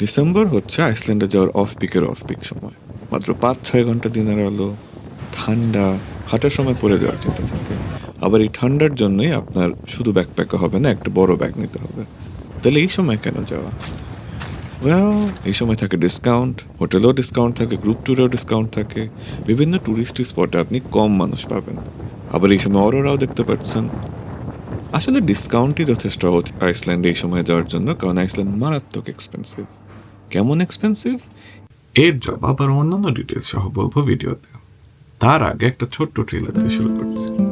December হচ্ছে আইসল্যান্ডে যাওয়ার of পিকের of pick সময়। মাত্র পাঁচ ছয় ঘণ্টা দিনের আলো, ঠান্ডা, হাঁটার সময় পড়ে যাওয়ার চিন্তা থাকে। আবার এই ঠান্ডার জন্যই আপনার শুধু ব্যাকপ্যাকে হবে না, একটা বড় ব্যাগ নিতে হবে। তাহলে এই সময় কেন যাওয়া? এই সময় থাকে ডিসকাউন্ট হোটেলেও ডিসকাউন্ট থাকে গ্রুপ ট্যুরেও ডিসকাউন্ট থাকে। বিভিন্ন ট্যুরিস্ট স্পটে আপনি কম মানুষ পাবেন। আবার এই সময় অরোরাও দেখতে পাচ্ছেন। আসলে ডিসকাউন্টই যথেষ্ট আইসল্যান্ডে এই সময় যাওয়ার জন্য, কারণ আইসল্যান্ড মারাত্মক এক্সপেন্সিভ কেমন এক্সপেন্সিভ এর জবাব আর অন্যান্য ডিটেলস সহ বলব ভিডিওতে। তার আগে একটা ছোট্ট ট্রেলার দিয়ে শুরু করছি।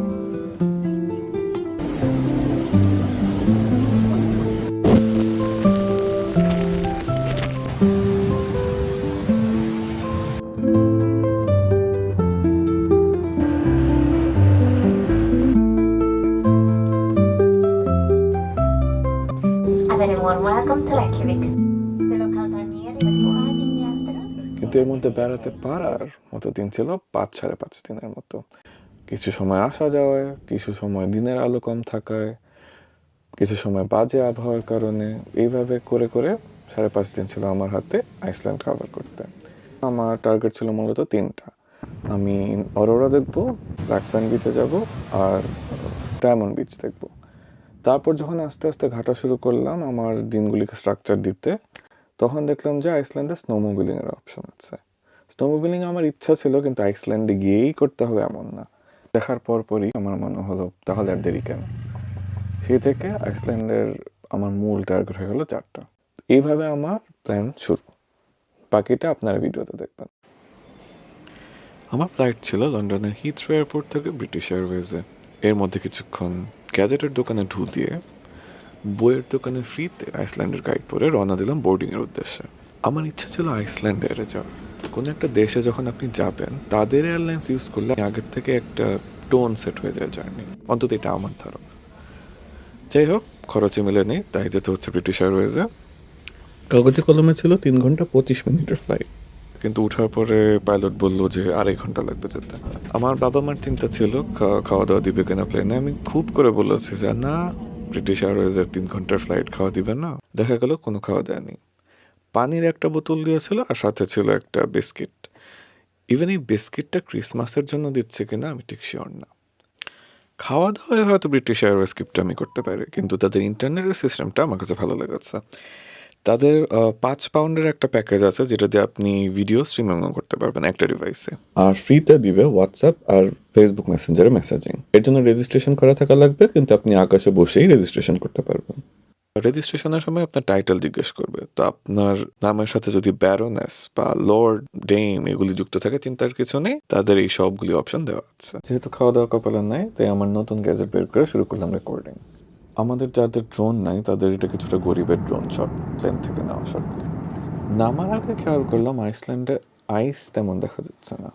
এর মধ্যে বেড়াতে পারার মতো দিন ছিল পাঁচ সাড়ে পাঁচ দিনের মতো। কিছু সময় আসা যাওয়ায় কিছু সময় দিনের আলো কম থাকায়, কিছু সময় বাজে আবহাওয়ার কারণে এইভাবে করে করে সাড়ে পাঁচ দিন ছিল আমার হাতে আইসল্যান্ড কভার করতে। আমার টার্গেট ছিল মূলত তিনটা। আমি অরোরা দেখব ব্ল্যাকসান বিচে যাব আর ডায়মন্ড বিচ দেখব। তারপর যখন আস্তে আস্তে ঘাটা শুরু করলাম, আমার দিনগুলিকে স্ট্রাকচার দিতে তখন দেখলাম যে আইসল্যান্ডে স্নোমোবিলিং এর অপশন আছে। স্নোমোবিলিং আমার ইচ্ছা ছিল, কিন্তু আইসল্যান্ডে গিয়েই করতে হবে এমন না। দেখার পর পরই আমার মনে হলো, তাহলে আর দেরি কেন? সেই থেকে আইসল্যান্ডের আমার মূল টার্গেট হয়ে গেলো চারটা। এইভাবে আমার প্ল্যান শুরু। বাকিটা আপনারা ভিডিওতে দেখবেন। আমার ফ্লাইট ছিল লন্ডনের হিথ্রো এয়ারপোর্ট থেকে ব্রিটিশ এয়ারওয়েজে এর মধ্যে কিছুক্ষণ গ্যাজেটের দোকানে ঢু দিয়ে বইয়ের দোকানে ফ্রিতে আইসল্যান্ডের গাইড পরে রওনা দিলাম বোর্ডিংয়ের উদ্দেশ্যে। আমার ইচ্ছা ছিল আইসল্যান্ড এয়ারে যাওয়ার। কোনো একটা দেশে যখন আপনি যাবেন তাদের এয়ারলাইন্স ইউজ করলে আগের থেকে একটা টোন সেট হয়ে যায় জার্নি অন্তত এটা আমার ধারণা। যাই হোক খরচে মিলে নেই তাই যেতে হচ্ছে ব্রিটিশ এয়ারওয়েজে কাগজে কলমে ছিল তিন ঘণ্টা পঁচিশ মিনিটের ফ্লাইট কিন্তু উঠার পরে পাইলট বলল যে আড়াই ঘণ্টা লাগবে যেতে। আমার বাবা মার চিন্তা ছিল খাওয়া দাওয়া দিবে কিনা প্লেনে আমি খুব করে বলেছি যে না ব্রিটিশ এয়ারওয়েজের তিন ঘণ্টার ফ্লাইট খাওয়া দিবে না। দেখা গেল কোনো খাওয়া দেয়নি। পানির একটা বোতল দিয়েছিল আর সাথে ছিল একটা বিস্কিট। ইভেন এই বিস্কিটটা ক্রিসমাসের জন্য দিচ্ছে কিনা আমি ঠিক শিওর না। খাওয়া দাওয়ায় হয়তো ব্রিটিশ এয়ারওয়েজ স্ক্রিপ্ট আমি করতে পারি, কিন্তু তাদের ইন্টারনেটের সিস্টেমটা আমার কাছে ভালো লেগেছে। তাদের পাঁচ পাউন্ডের একটা প্যাকেজ আছে যেটা দিয়ে আপনি ভিডিও স্ট্রিমিং করতে পারবেন একটা ডিভাইসে আর ফ্রিতে দিবে হোয়াটসঅ্যাপ আর ফেসবুক মেসেঞ্জারে মেসেজিং এর জন্য রেজিস্ট্রেশন করা থাকা লাগবে কিন্তু আপনি আকাশে বসেই রেজিস্ট্রেশন করতে পারবেন। রেজিস্ট্রেশনের সময় আপনার টাইটেল জিজ্ঞেস করবে। তো আপনার নামের সাথে যদি ব্যারোনেস বা লর্ড ডেম এগুলি যুক্ত থাকে চিন্তার কিছু নেই তাদের এই সবগুলি অপশন দেওয়া আছে। যেহেতু খাওয়া দাওয়া কপালে নাই তাই আমার নতুন গ্যাজেট বের করে শুরু করলাম রেকর্ডিং আমাদের যাদের ড্রোন নাই, তাদের এটা কিছুটা গরিবের ড্রোন শট প্লেন থেকে নেওয়া শটগুলি নামার আগে খেয়াল করলাম আইসল্যান্ডে আইস তেমন দেখা যাচ্ছে না।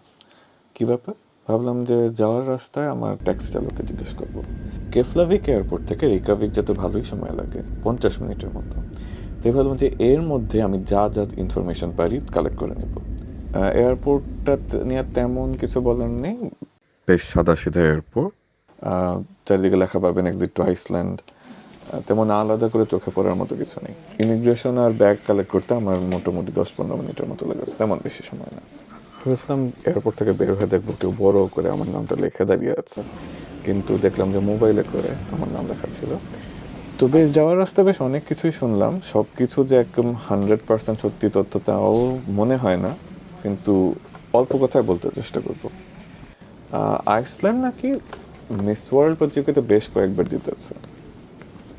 কী ব্যাপার? ভাবলাম যে যাওয়ার রাস্তায় আমার ট্যাক্সি চালককে জিজ্ঞেস করব। কেফলাভিক এয়ারপোর্ট থেকে রিকাভিক যেতে ভালোই সময় লাগে, পঞ্চাশ মিনিটের মতো। তাই ভাবলাম যে এর মধ্যে আমি যা যা ইনফরমেশন পারি কালেক্ট করে নেব। এয়ারপোর্টটা নিয়ে তেমন কিছু বলার নেই। বেশ সাদা সিধা এয়ারপোর্ট চারিদিকে লেখা পাবেন এক্সিট টু আইসল্যান্ড তেমন আলাদা করে চোখে পড়ার মতো কিছু নেই। ইমিগ্রেশন আর ব্যাগ কালেক্ট করতে আমার মোটামুটি দশ পনেরো মিনিটের মতো লেগেছে, তেমন বেশি সময় না। ভেবেছিলাম এয়ারপোর্ট থেকে বের হয়ে দেখব কেউ বড় করে আমার নামটা লেখে দাঁড়িয়ে আছে। কিন্তু দেখলাম যে মোবাইলে করে আমার নাম লেখা ছিল। তো বেশ, যাওয়ার রাস্তা বেশ অনেক কিছুই শুনলাম। সব কিছু যে একদম হান্ড্রেড পার্সেন্ট সত্যি তথ্য তাও মনে হয় না। কিন্তু অল্প কথায় বলতে চেষ্টা করব। আইসল্যান্ড নাকি মিস ওয়ার্ল্ড প্রতিযোগিতা বেশ কয়েকবার জিতেছে।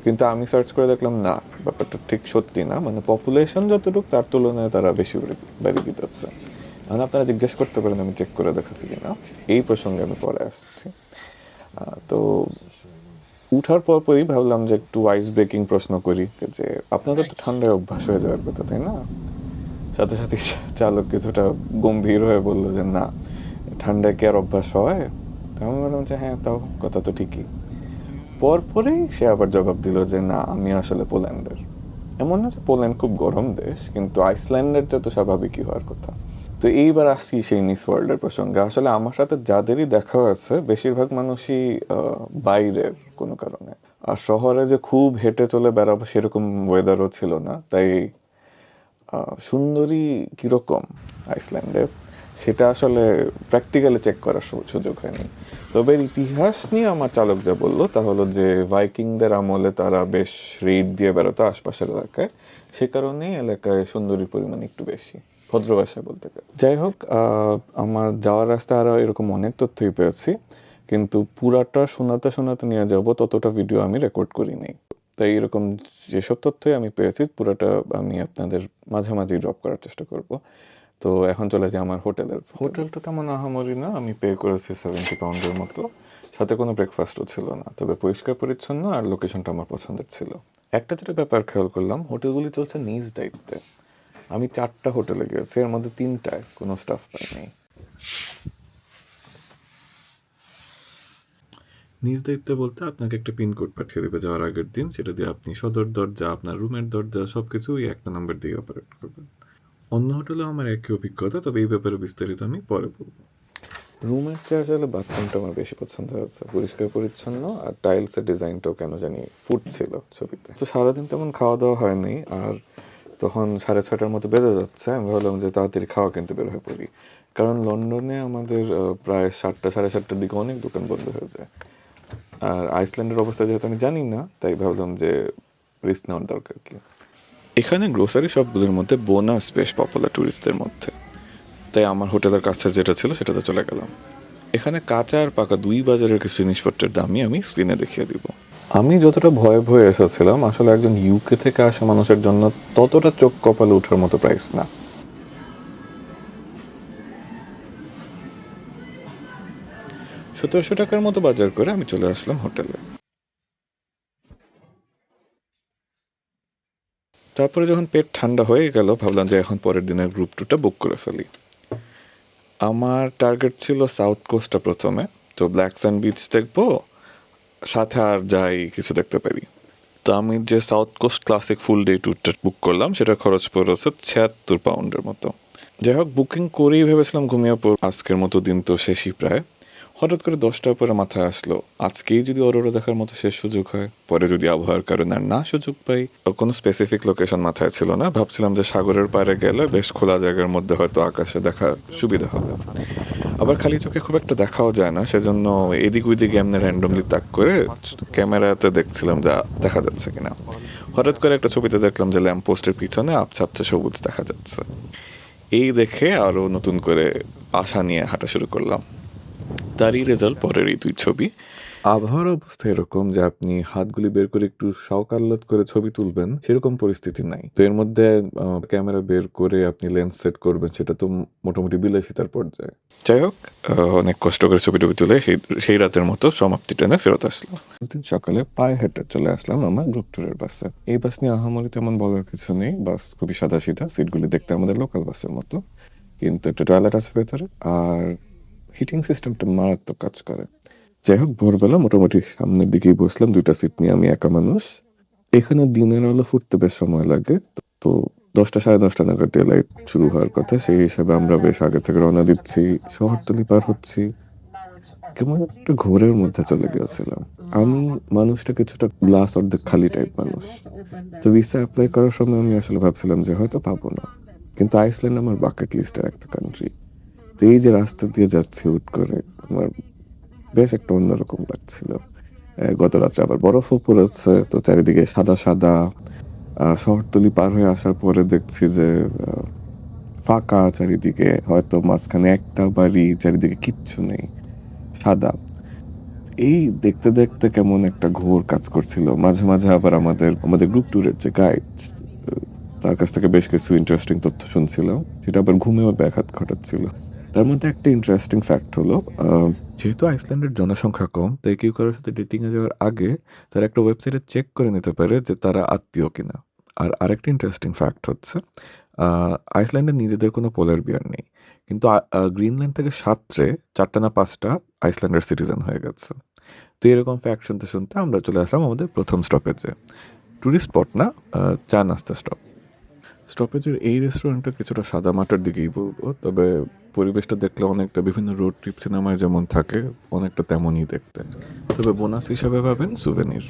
কিন্তু আমি সার্চ করে দেখলাম, না, ব্যাপারটা ঠিক সত্যি না। মানে পপুলেশন যতটুকু, তার তুলনায় তারা বেশি বাড়ি- জিতেছে। এখন আপনারা জিজ্ঞেস করতে পারেন, আমি চেক করে দেখেছি কিনা। এই প্রসঙ্গে আমি পরে আসছি। তো উঠার পর পরই ভাবলাম যে একটু আইস ব্রেকিং প্রশ্ন করি, যে আপনাদের তো ঠান্ডায় অভ্যাস হয়ে যাওয়ার কথা, তাই না? সাথে সাথে চালক কিছুটা গম্ভীর হয়ে বলল যে, না, ঠান্ডায় কি আর অভ্যাস হয়? তো আমি বললাম যে হ্যাঁ তাও কথা তো ঠিকই। পরপরেই সে আবার জবাব দিল যে, না, আমি আসলে পোল্যান্ডের। এমন না যে পোল্যান্ড খুব গরম দেশ, কিন্তু আইসল্যান্ডের তো স্বাভাবিকই হওয়ার কথা। তো এইবার আসছি সেই মিস ওয়ার্ল্ডের প্রসঙ্গে। আসলে আমার সাথে যাদেরই দেখা হয়েছে বেশিরভাগ মানুষই বাইরের কোনো কারণে। আর শহরে যে খুব হেঁটে চলে বেড়াবো সেরকম ওয়েদারও ছিল না। তাই সুন্দরী কীরকম আইসল্যান্ডে সেটা আসলে প্র্যাকটিক্যালি চেক করার সুযোগ হয়নি। তবে ইতিহাস নিয়ে আমার চালক যা বলল তা হলো যে ভাইকিংদের আমলে তারা বেশ রেড দিয়ে বেরোতো আশপাশের এলাকায়। সে কারণেই এলাকায় সুন্দরী পরিমাণ একটু বেশি, ভদ্র বলতে গেলে। যাই হোক আমার যাওয়ার রাস্তায় আরও এরকম অনেক তথ্যই পেয়েছি, কিন্তু পুরাটা শোনাতে শোনাতে নিয়ে যাব ততটা ভিডিও আমি রেকর্ড করি করিনি তাই এরকম যেসব তথ্যই আমি পেয়েছি, পুরোটা আমি আপনাদের মাঝামাঝি ড্রপ করার চেষ্টা করব। তো এখন চলে যাই আমার হোটেলের হোটেলটা তেমন আহামরি না আমি পে করেছি সেভেন্টি পাউন্ডের মতো। সাথে কোনো ব্রেকফাস্টও ছিল না তবে পরিষ্কার পরিচ্ছন্ন আর লোকেশনটা আমার পছন্দের ছিল। একটা যেটা ব্যাপার খেয়াল করলাম হোটেলগুলি চলছে নিজ দায়িত্বে। আমি চারটা হোটেলে গিয়েছি এর মধ্যে তিনটায় কোনো স্টাফ পাইনি নিজ দায়িত্বে বলতে আপনাকে একটা পিনকোড পাঠিয়ে দেবে যাওয়ার আগের দিন। সেটা দিয়ে আপনি সদর দরজা আপনার রুমের দরজা সব কিছু ওই একটা নাম্বার দিয়ে অপারেট করবেন। অন্য হোটেলেও আমার একই অভিজ্ঞতা, তবে এই ব্যাপারে বিস্তারিত আমি পরে বলব। রুমের চেয়ে আসলে বাথরুমটা আমার বেশি পছন্দ হয়েছে। পরিষ্কার, পরিচ্ছন্ন আর টাইলসের ডিজাইনটাও কেন জানি ফুট ছিল ছবিতে। তো সারাদিন তেমন খাওয়া দাওয়া হয়নি আর তখন সাড়ে ছটার মতো বেজে যাচ্ছে। আমি ভাবলাম যে তাড়াতাড়ি খাওয়া কিনতে বের হয়ে পড়ি। কারণ লন্ডনে আমাদের প্রায় সাতটা, সাড়ে সাতটার দিকে অনেক দোকান বন্ধ হয়ে যায়। আর আইসল্যান্ডের অবস্থা যেহেতু আমি জানি না, তাই ভাবলাম যে রিস্ক নেওয়ার দরকার কি? এখানে গ্রোসারি শপগুলোর মধ্যে বোনাস বেশ পপুলার ট্যুরিস্টদের মধ্যে। তাই আমার হোটেলের কাছে যেটা ছিল সেটাতে চলে গেলাম। এখানে কাঁচা আর পাকা দুই বাজারের কিছু জিনিসপত্রের দামই আমি স্ক্রিনে দেখিয়ে দিব। আমি যতটা ভয়ে ভয়ে এসেছিলাম, আসলে একজন ইউকে থেকে আসা মানুষের জন্য ততটা চোখ কপালে ওঠার মতো প্রাইস না। সতেরোশো টাকার মতো বাজার করে আমি চলে আসলাম হোটেলে তারপরে যখন পেট ঠান্ডা হয়ে গেল, ভাবলাম যে এখন পরের দিনের গ্রুপ টুটা বুক করে ফেলি। আমার টার্গেট ছিল সাউথ কোস্টটা প্রথমে, তো ব্ল্যাক স্যান্ড বিচ দেখব, সাথে আর যাই কিছু দেখতে পারি। তো আমি যে south coast classic full day ট্যুরটা বুক করলাম সেটা খরচ পড়েছে ছিয়াত্তর পাউন্ডের মতো। যাই হোক বুকিং করেই ভেবেছিলাম ঘুমিয়ে পড়ব। আজকের মতো দিন তো শেষই প্রায়। হঠাৎ করে দশটার পরে মাথায় আসলো, আজকেই যদি অরোরা দেখার মতো শেষ সুযোগ হয়, পরে যদি আবহাওয়ার কারণে আর না সুযোগ পাই কোনো স্পেসিফিক লোকেশন মাথায় ছিল না, ভাবছিলাম যে সাগরের পাড়ে গেলে বেশ খোলা জায়গার মধ্যে হয়তো আকাশে দেখা সুবিধা হবে। আবার খালি চোখে খুব একটা দেখাও যায় না, সেজন্য এদিক ওইদিক এমনি র্যান্ডমলি তাক করে ক্যামেরাতে দেখছিলাম যা দেখা যাচ্ছে কিনা। হঠাৎ করে একটা ছবিতে দেখলাম যে ল্যাম্প পোস্টের পিছনে আপছা সবুজ দেখা যাচ্ছে। এই দেখে আরও নতুন করে আশা নিয়ে হাঁটা শুরু করলাম। তারই রেজাল্ট পরের এই দুই ছবি। আবহাওয়ার অবস্থা এরকম যে আপনি হাতগুলি বের করে একটু শখ করে ছবি তুলবেন সেরকম পরিস্থিতি নাই। তো এর মধ্যে ক্যামেরা বের করে আপনি লেন্স সেট করবেন সেটা তো মোটামুটি বিলাসিতার পর্যায়ে। যাই হোক অনেক কষ্ট করে ছবি টবি তুলে সেই সেই রাতের মতো সমাপ্তি টেনে ফেরত আসলাম। দিন সকালে পায়ে হেঁটে চলে আসলাম আমার গ্রুপ ট্যুরের বাসে। এই বাস নিয়ে আহামরি তেমন বলার কিছু নেই। বাস খুবই সাদা সিধা সিটগুলি দেখতে আমাদের লোকাল বাসের মতো। কিন্তু একটা টয়লেট আছে ভেতরে আর হিটিং সিস্টেমটা মারাত্মক কাজ করে। যাই হোক, ভোরবেলা মোটামুটি সামনের দিকেই বসলাম, দুইটা সিট নিয়ে আমি একা মানুষ। এখানে দিনের আলো ফুটতে বেশ সময় লাগে, তো- দশটা, সাড়ে দশটা নাগাদ ডে লাইট শুরু হওয়ার কথা। সেই হিসাবে আমরা বেশ আগে থেকে রওনা দিচ্ছি, শহরতলি পার হচ্ছি। কেমন একটা ঘোরের মধ্যে চলে গিয়েছিলাম আমি মানুষটা কিছুটা গ্লাস অর্ধেক খালি টাইপ মানুষ। তো ভিসা অ্যাপ্লাই করার সময় আমি আসলে ভাবছিলাম যে হয়তো পাবো না। কিন্তু আইসল্যান্ড আমার বাকেট লিস্টের একটা কান্ট্রি এই যে রাস্তা দিয়ে যাচ্ছি উঠ করে, আমার বেশ একটা অন্যরকম লাগছিল। গত রাত্রে আবার বরফও পড়েছে, তো চারিদিকে সাদা সাদা। শহরতলি পার হয়ে আসার পরে দেখছি যে ফাঁকা চারিদিকে, হয়তো মাঝখানে একটা বাড়ি, চারিদিকে কিচ্ছু নেই, সাদা। এই দেখতে দেখতে কেমন একটা ঘোর কাজ করছিল। মাঝে মাঝে আবার আমাদের আমাদের গ্রুপ ট্যুরের যে গাইড তার কাছ থেকে বেশ কিছু ইন্টারেস্টিং তথ্য শুনছিলাম সেটা আবার ঘুমেও ব্যাঘাত ঘটাচ্ছিল। তার মধ্যে একটা ইন্টারেস্টিং ফ্যাক্ট হলো যেহেতু আইসল্যান্ডের জনসংখ্যা কম তাই কেউ কারোর সাথে ডেটিংয়ে যাওয়ার আগে তারা একটা ওয়েবসাইটে চেক করে নিতে পারে যে তারা আত্মীয় কিনা। আর আরেকটা ইন্টারেস্টিং ফ্যাক্ট হচ্ছে আহ, আইসল্যান্ডের নিজেদের কোনো পোলার বিয়ার নেই। কিন্তু গ্রিনল্যান্ড থেকে সাতরে চারটা না পাঁচটা আইসল্যান্ডের সিটিজেন হয়ে গেছে। তো এরকম ফ্যাক্ট শুনতে শুনতে আমরা চলে আসলাম আমাদের প্রথম স্টপেজে ট্যুরিস্ট স্পট না চা নাস্তা স্টপ স্টপেজের এই রেস্টুরেন্টটা কিছুটা সাদা মাটার দিকেই বলব তবে পরিবেশটা দেখলে অনেকটা বিভিন্ন রোড ট্রিপ সিনেমায় যেমন থাকে, অনেকটা তেমনই দেখতে। তবে বোনাস হিসাবে পাবেন সুভেনির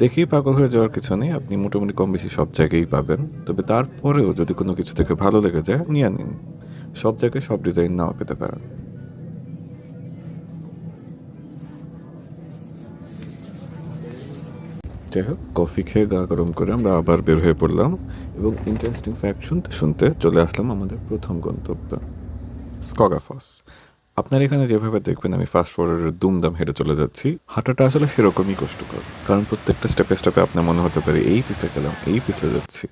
দেখেই পাগল হয়ে যাওয়ার কিছু নেই, আপনি মোটামুটি কম বেশি সব জায়গায়ই পাবেন। তবে তারপরেও যদি কোনো কিছু থেকে ভালো লেগে যায়, নিয়ে নিন। সব জায়গায় সব ডিজাইন নাও পেতে পারেন। যাই হোক কফি খেয়ে গা গরম করে আমরা আবার বের হয়ে পড়লাম এবং ইন্টারেস্টিং ফ্যাক্ট শুনতে শুনতে চলে আসলাম আমাদের প্রথম গন্তব্য। স্কগাফস। আপনার এখানে যেভাবে দেখবেন, আমি ফাস্ট ফরওয়ার্ডের দুমদাম হেঁটে চলে যাচ্ছি। হাঁটাটা আসলে সেরকমই কষ্টকর, কারণ প্রত্যেকটা স্টেপে স্টেপে আপনার মনে হতে পারে, এই পিছলে গেলাম এই পিছলে যাচ্ছি।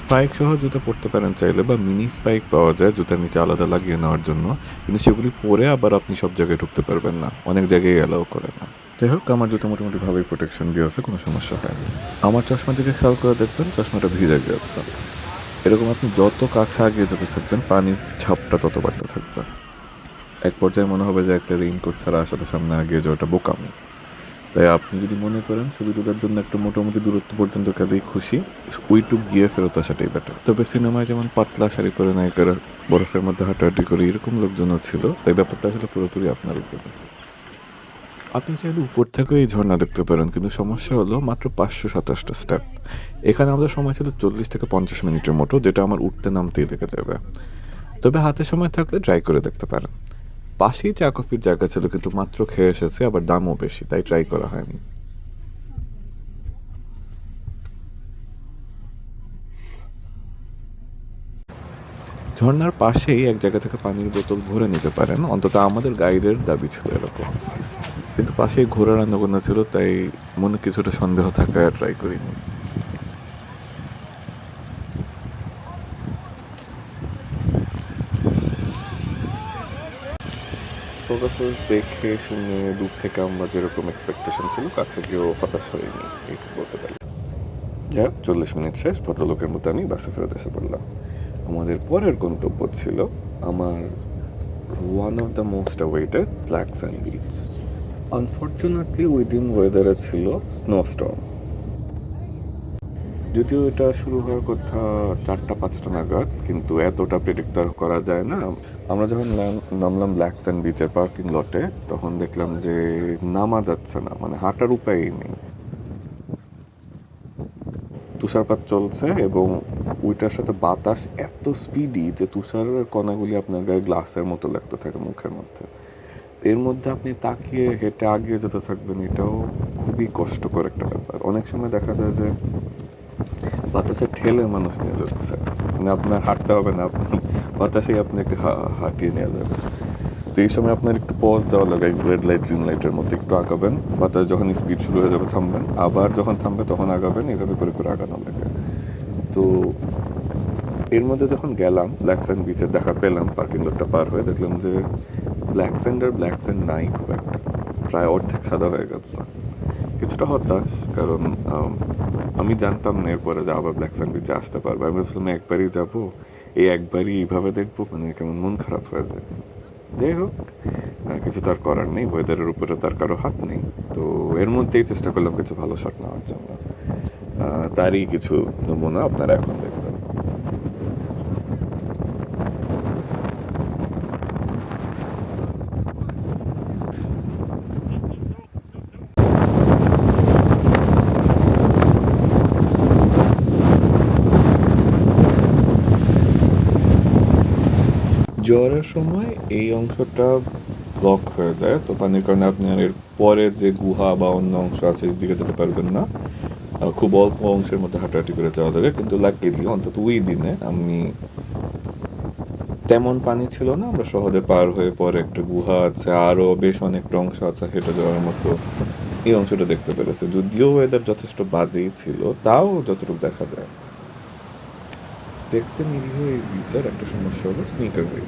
স্পাইক সহ জুতো পরতে পারেন চাইলে, বা মিনি স্পাইক পাওয়া যায় জুতার নিচে আলাদা লাগিয়ে নেওয়ার জন্য। কিন্তু সেগুলি পরে আবার আপনি সব জায়গায় ঢুকতে পারবেন না, অনেক জায়গায় অ্যালাউ করে না। যাই হোক, আমার জুতো মোটামুটি ভাবেই প্রোটেকশন দিয়ে আছে, কোনো সমস্যা হয়নি। আমার চশমা দিকে খেয়াল করে দেখবেন, চশমাটা ভিজে গিয়েছে এরকম আপনি যত কাছে আগিয়ে যেতে থাকবেন, পানির ঝাপটা তত বাড়তে থাকবে। এক পর্যায়ে মনে হবে যে একটা রেইনকোট ছাড়া আসলে সামনে আগিয়ে যাওয়াটা বোকামি। তাই আপনি যদি মনে করেন ছবি তোলার জন্য একটা মোটামুটি দূরত্ব পর্যন্ত গেলেই খুশি, ওইটুক গিয়ে ফেরত আসাটাই বেটার তবে সিনেমায় যেমন পাতলা শাড়ি পরে নায়িকারা বরফের মধ্যে হাঁটাহাঁটি করে এরকম লোকজনও ছিল, তাই ব্যাপারটা আসলে পুরোপুরি আপনার উপরে। আপনি চাইলে উপর থেকেও এই ঝর্ণা দেখতে পারেন, কিন্তু সমস্যা হলো মাত্র পাঁচশো সাতাশটা স্টেপ এখানে আমাদের সময় ছিল চল্লিশ থেকে পঞ্চাশ মিনিটের মতো, যেটা আমার উঠতে নামতেই লেগে যাবে। তবে হাতে সময় থাকলে ট্রাই করে দেখতে পারেন। পাশেই চা কফির জায়গা ছিল, কিন্তু মাত্র খেয়ে এসেছে, আবার দামও বেশি, তাই ট্রাই করা হয়নি। ঝর্ণার পাশেই এক জায়গা থেকে পানির বোতল ভরে নিতে পারেন, অন্তত আমাদের গাইডের দাবি ছিল এরকম। কিন্তু পাশেই ঘোড়ার আনাগোনা ছিল, তাই মনে কিছুটা সন্দেহ থাকায় ট্রাই করিনি। স্কোগাফোর্স দেখে শুনে দূর থেকে আমরা যেরকম এক্সপেকটেশন ছিল, কাছে গিয়েও হতাশ হয়নি এইটুকু বলতে পারি। হোক, চল্লিশ মিনিট শেষ, ভদ্রলোকের মতো আমি বাসে ফেরত এসে পড়লাম। আমাদের পরের গন্তব্য ছিল আমার one of the most awaited black sand beach unfortunately ওই দিন ওয়েদারে ছিল স্নোস্টর্ম যদিও এটা শুরু হওয়ার কথা চারটা, পাঁচটা নাগাদ, কিন্তু এতটা প্রেডিক্ট করা যায় না। আমরা যখন নামলাম ব্ল্যাক স্যান্ড বিচের পার্কিং লটে তখন দেখলাম যে নামা যাচ্ছে না মানে হাঁটার উপায়ই নেই। তুষারপাত চলছে এবং ওইটার সাথে বাতাস এত স্পিডি যে তুষারের কণাগুলি আপনার গায়ে গ্লাসের মতো লাগতে থাকে মুখের মধ্যে। এর মধ্যে আপনি তাকিয়ে হেঁটে আগিয়ে যেতে থাকবেন, এটাও খুবই কষ্টকর একটা ব্যাপার। অনেক সময় দেখা যায় যে বাতাসে ঠেলে মানুষ নিয়ে যাচ্ছে। মানে আপনার হাঁটতে হবে না, আপনি বাতাসেই আপনাকে হাঁটিয়ে নিয়ে যাবে তো এই সময় আপনার একটু পজ দেওয়া লাগে রেড লাইট গ্রিন লাইটের মধ্যে একটু আগাবেন। বাতাস যখন স্পিড শুরু হয়ে যাবে থামবেন, আবার যখন থামবে তখন আগাবেন, এভাবে করে করে আগানো লাগে। তো এর মধ্যে যখন গেলাম ব্ল্যাক স্যান্ড বিচের দেখা পেলাম পার্কিং লটটা পার হয়ে দেখলাম যে ব্ল্যাক স্যান্ড আর ব্ল্যাক স্যান্ড নাই খুব একটা। প্রায় অর্ধেক সাদা হয়ে গেছে। কিছুটা হতাশ, কারণ, আমি জানতাম না এরপরে যে আবার ব্ল্যাক স্যান্ড বিচে আসতে পারব। আমি ভাবছিলাম একবারই যাব, এই একবারই এইভাবে দেখব মানে কেমন মন খারাপ হয়ে যায়। যাই হোক কিছু তার করার নেই ওয়েদারের উপরে তার কারও হাত নেই। তো এর মধ্যেই চেষ্টা করলাম কিছু ভালো শট নেওয়ার জন্য। তারই কিছু নমুনা আপনারা এখন দেখবেন জ্বরের সময় এই অংশটা ব্লক হয়ে যায়। তো পানির কারণে আপনার এর পরে যে গুহা বা অন্য অংশ আছে দিকে যেতে পারবেন না। খুব অল্প অংশের মধ্যে হাঁটাহাঁটি করে যাওয়া যাবে। কিন্তু লাকিলি অন্তত ওই দিনে আমি তেমন পানি ছিল না। আমরা সহজে পার হয়ে পরে একটা গুহা আছে আরও বেশ অনেকটা অংশ আছে হেঁটে যাওয়ার মতো। এই অংশটা দেখতে পেরেছে। যদিও ওয়েদার যথেষ্ট বাজেই ছিল, তাও যতটুকু দেখা যায়। দেখতে নিরীহ এই বিচার একটা সমস্যা হলো স্নিকার ওয়ে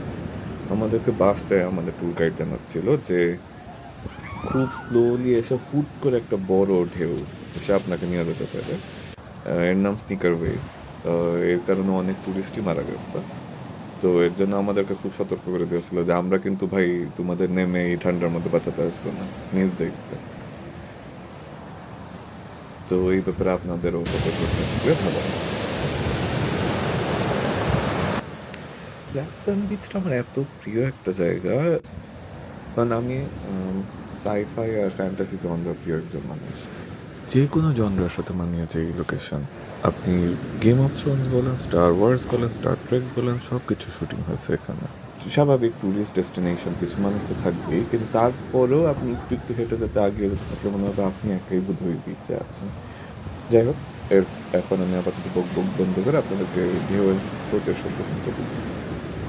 আমাদেরকে বাসে আমাদের ট্যুর গাইড জানাচ্ছিল যে খুব স্লোলি এসে হুট করে একটা বড় ঢেউ এসে আপনাকে নিয়ে যেতে পারে। এর নাম স্নিকার ওয়ে এর কারণে অনেক টুরিস্টই মারা গেছে। তো এর জন্য আমাদেরকে খুব সতর্ক করে দিয়েছিল যে আমরা কিন্তু ভাই তোমাদের নেমে এই ঠান্ডার মধ্যে বাঁচাতে আসব না, নিজ দেখতে তো এই ব্যাপারে আপনাদেরও সতর্ক থাকলে ভালো ব্ল্যাক বিচটা আমার এত প্রিয় একটা জায়গা। কারণ আমি সাইফাই আর ফ্যান্টাসি জনরা প্রিয় একজন মানুষ। যে কোনো জনরার সাথে মানিয়েছে এই লোকেশন আপনি গেম অফ থ্রোনস বলেন স্টার ওয়ার্স বলেন স্টার ট্রেক বলেন সব কিছু শুটিং হয়েছে এখানে। স্বাভাবিক ট্যুরিস্ট ডেস্টিনেশন কিছু মানুষ তো থাকবেই। কিন্তু তারপরেও আপনি একটু একটু হেঁটে যেতে, আগিয়ে যেতে থাকলে মনে হবে আপনি একাই বোধহয় বিচে আছেন। যাই হোক, এর, এখন আমি আপাতত বক বক বন্ধ করে আপনাদেরকে ঢেউয়ের স্রোতের শব্দ শুনতে দিই।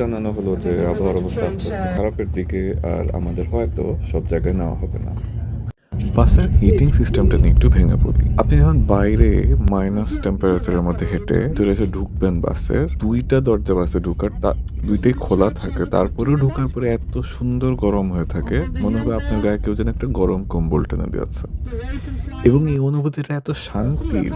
জানানো হলো যে আবহাওয়ার অবস্থা আস্তে আস্তে খারাপের দিকে আর আমাদের হয়তো সব জায়গায় নেওয়া হবে না। বাসের হিটিং সিস্টেমটা নিয়ে একটু ভেঙে পড়ি। আপনি যখন বাইরে মাইনাস টেম্পারেচারের মধ্যে হেঁটে দূরে এসে ঢুকবেন বাসের দুইটা দরজা বাসে ঢুকার তা দুইটাই খোলা থাকে। তারপরেও ঢোকার পরে এত সুন্দর গরম হয়ে থাকে, মনে হবে আপনার গায়ে কেউ যেন একটা গরম কম্বল টেনে দিয়েছে এবং এই অনুভূতিটা এত শান্তির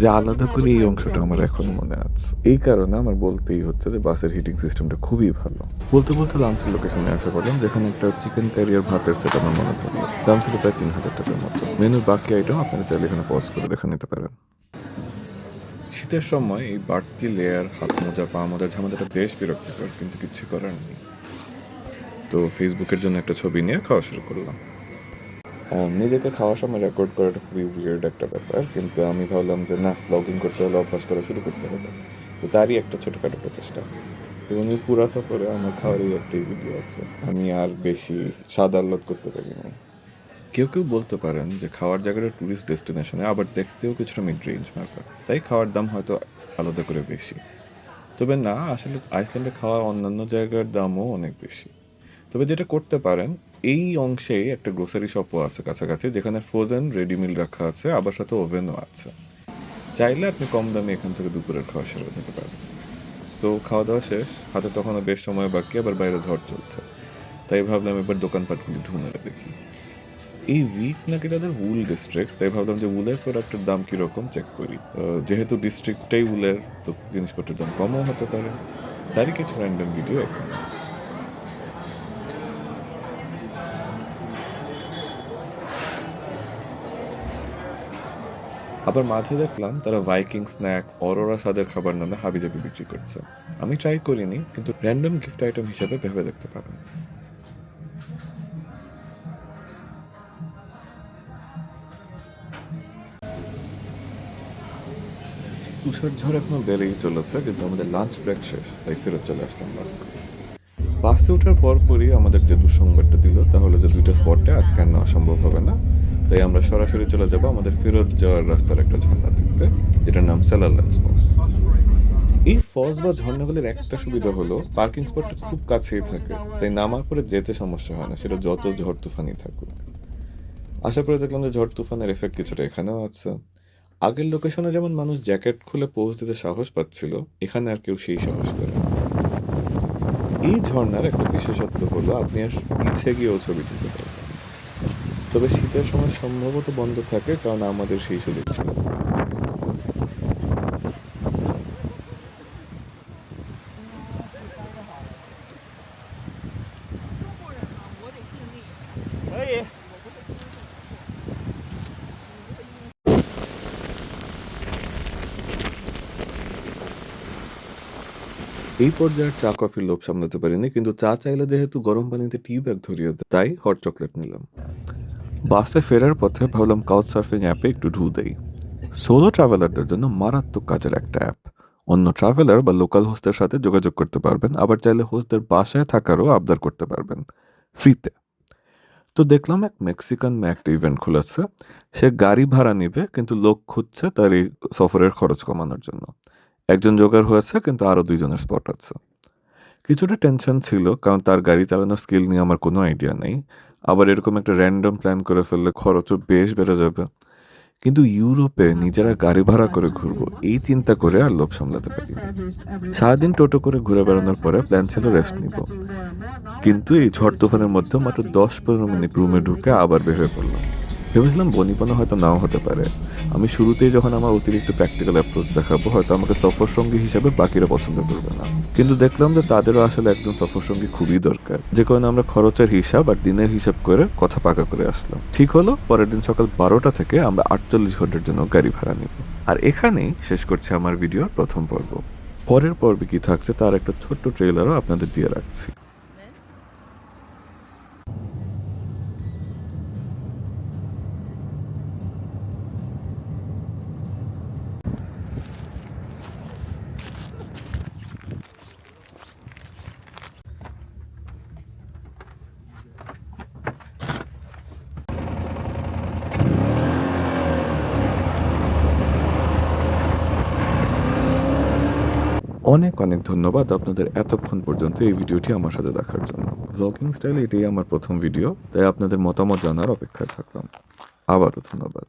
যে আলাদা করে এই অংশটা আমার এখনও মনে আছে। এই কারণে আমার বলতেই হচ্ছে যে বাসের হিটিং সিস্টেমটা খুবই ভালো। বলতে বলতে লাঞ্চের লোকেশনে আসা করলাম যেখানে একটা চিকেন কারি আর ভাতের সেট আমার মনে পড়ল। দাম ছিল প্রায় তিন হাজার টাকার মতো। মেনুর বাকি আইটেম আপনারা চাইলে এখানে পজ করে দেখে নিতে পারেন। শীতের সময় এই বাড়তি লেয়ার হাত মোজা, পা মোজা ঝামেলাটা বেশ বিরক্তিকর, কিন্তু কিছু করার নেই। তো ফেসবুকের জন্য একটা ছবি নিয়ে খাওয়া শুরু করলাম। নিজেকে খাওয়ার সময় রেকর্ড করাটা খুবই উইয়ার্ড একটা ব্যাপার, কিন্তু আমি ভাবলাম যে না ব্লগিং করতে হলে অভ্যাস করা শুরু করতে হবে। তো তারই একটা ছোটোখাটো প্রচেষ্টা। এবং পুরা সফরে আমার খাওয়ারই একটাই ভিডিও আছে। আমি আর বেশি স্বাদ আহ্লাদ করতে পারি না কেউ কেউ বলতে পারেন যে খাওয়ার জায়গাটা ট্যুরিস্ট ডেস্টিনেশনে আবার দেখতেও কিছুটা মিড রেঞ্জ মার্কার তাই খাওয়ার দাম হয়তো আলাদা করে বেশি। তবে না, আসলে আইসল্যান্ডে খাওয়া অন্যান্য জায়গার দামও অনেক বেশি। তবে যেটা করতে পারেন, এই অংশে একটা গ্রোসারি শপও আছে কাছাকাছি, যেখানে ফ্রোজেন রেডিমিল রাখা আছে, আবার সাথে ওভেনও আছে। চাইলে আপনি কম দামে এখান থেকে দুপুরের খাওয়া সেরে নিতে পারেন। তো খাওয়া দাওয়া শেষ, হাতে তখনও বেশ সময় বাকি, আবার বাইরে ঝড় চলছে। তাই ভাবলাম এবার দোকানপাটগুলি ঢুনে দেখি। এই উইক নাকি তাদের উল ডিস্ট্রিক্ট তাই ভাবলাম যে উলের প্রোডাক্টের দাম কীরকম চেক করি। যেহেতু ডিস্ট্রিক্টটাই উলের তো জিনিসপত্রের দাম কমও হতে পারে। তারই কিছু র্যান্ডম ভিডিও এখানে। আবার মাঝে দেখলাম তারা ভাইকিং স্ন্যাক অরোরা স্বাদের খাবার নামে হাবিজাবি বিক্রি করছে। আমি ট্রাই করিনি, কিন্তু র্যান্ডম গিফট আইটেম হিসেবে ভেবে দেখতে পারেন। তুষার ঝড় এখনও বেড়েই চলেছে, কিন্তু আমাদের লাঞ্চ ব্রেক শেষ, তাই ফেরত চলে আসলাম বাসে বাসে ওঠার পরপরই আমাদের যে দুঃসংবাদটা দিল, তাহলে যে দুইটা স্পটে আজকে আর নেওয়া সম্ভব হবে না? তাই আমরা সরাসরি চলে যাব আমাদের ফেরত যাওয়ার রাস্তার একটা ঝর্ণা দেখতে, যেটার নাম সেলারল্যান্ডস ফলস এই ফলস বা ঝর্ণাগুলির একটা সুবিধা হলো পার্কিং স্পটটা খুব কাছেই থাকে, তাই নামার পরে যেতে সমস্যা হয় না, সেটা যত ঝড় তুফানই থাকুক। আশা করে দেখলাম যে ঝড় তুফানের এফেক্ট কিছুটা এখানেও আছে। আগের লোকেশনে যেমন মানুষ জ্যাকেট খুলে পোজ দিতে সাহস পাচ্ছিল, এখানে আর কেউ সেই সাহস করে এই ঝর্নার একটা বিশেষত্ব হলো, আপনি আর পিছে গিয়েও ছবি তুলতে পারবেন তবে শীতের সময় সম্ভবত বন্ধ থাকে, কারণ আমাদের সেই সুযোগ ছিল না। এই পর্যায়ে চা, কফির লোভ সামলাতে পারিনি, কিন্তু চা চাইলে যেহেতু গরম পানিতে টি ব্যাগ ধরিয়ে দেয়, তাই হট চকলেট নিলাম। বাসে ফেরার পথে ভাবলাম কাউচ সার্ফিং অ্যাপে একটু ঢু দেই। সোলো ট্রাভেলারদের জন্য মারাত্মক কাজের একটা অ্যাপ অন্য ট্রাভেলার বা লোকাল হোস্টের সাথে যোগাযোগ করতে পারবেন, আবার চাইলে হোস্টদের বাসায় থাকারও আবদার করতে পারবেন। ফ্রিতে তো দেখলাম এক মেক্সিকান মেয়ে একটা ইভেন্ট খুলেছে। সে গাড়ি ভাড়া নিবে, কিন্তু লোক খুঁজছে তার এই সফরের খরচ কমানোর জন্য। একজন জোগাড় হয়েছে কিন্তু আরও দুইজনের স্পট আছে। কিছুটা টেনশন ছিল, কারণ তার গাড়ি চালানোর স্কিল নিয়ে আমার কোনো আইডিয়া নেই। আবার এরকম একটা র্যান্ডম প্ল্যান করে ফেললে খরচও বেশ বেড়ে যাবে। কিন্তু ইউরোপে নিজেরা গাড়ি ভাড়া করে ঘুরবো, এই চিন্তা করে আর লোভ সামলাতে পারি সারাদিন টোটো করে ঘুরে বেড়ানোর পরে প্ল্যান ছিল রেস্ট নিব। কিন্তু এই ঝড় তুফানের মধ্যে মাত্র দশ পনেরো মিনিট রুমে ঢুকে আবার বের হয়ে পড়লাম। ভেবেছিলাম বনিপনা হয়তো নাও হতে পারে। আমি শুরুতেই যখন আমার অতিরিক্ত প্র্যাকটিক্যাল অ্যাপ্রোচ দেখাবো, হয়তো আমাকে সফর সঙ্গী হিসেবে বাকিরা পছন্দ করবে না। কিন্তু দেখলাম যে তাদেরও আসলে একজন সফর সঙ্গী খুবই দরকার। যে কারণে আমরা খরচের হিসাব আর দিনের হিসাব করে কথা পাকা করে আসলাম। ঠিক হলো, পরের দিন সকাল বারোটা থেকে আমরা আটচল্লিশ ঘণ্টার জন্য গাড়ি ভাড়া নিব। আর এখানেই শেষ করছে আমার ভিডিওর প্রথম পর্ব। পরের পর্বে কি থাকছে তার একটা ছোট্ট ট্রেলারও আপনাদের দিয়ে রাখছি। অনেক ধন্যবাদ আপনাদের এতক্ষণ পর্যন্ত এই ভিডিওটি আমার সাথে দেখার জন্য। ব্লগিং স্টাইল এটাই আমার প্রথম ভিডিও তাই আপনাদের মতামত জানার অপেক্ষায় থাকলাম। আবারও ধন্যবাদ।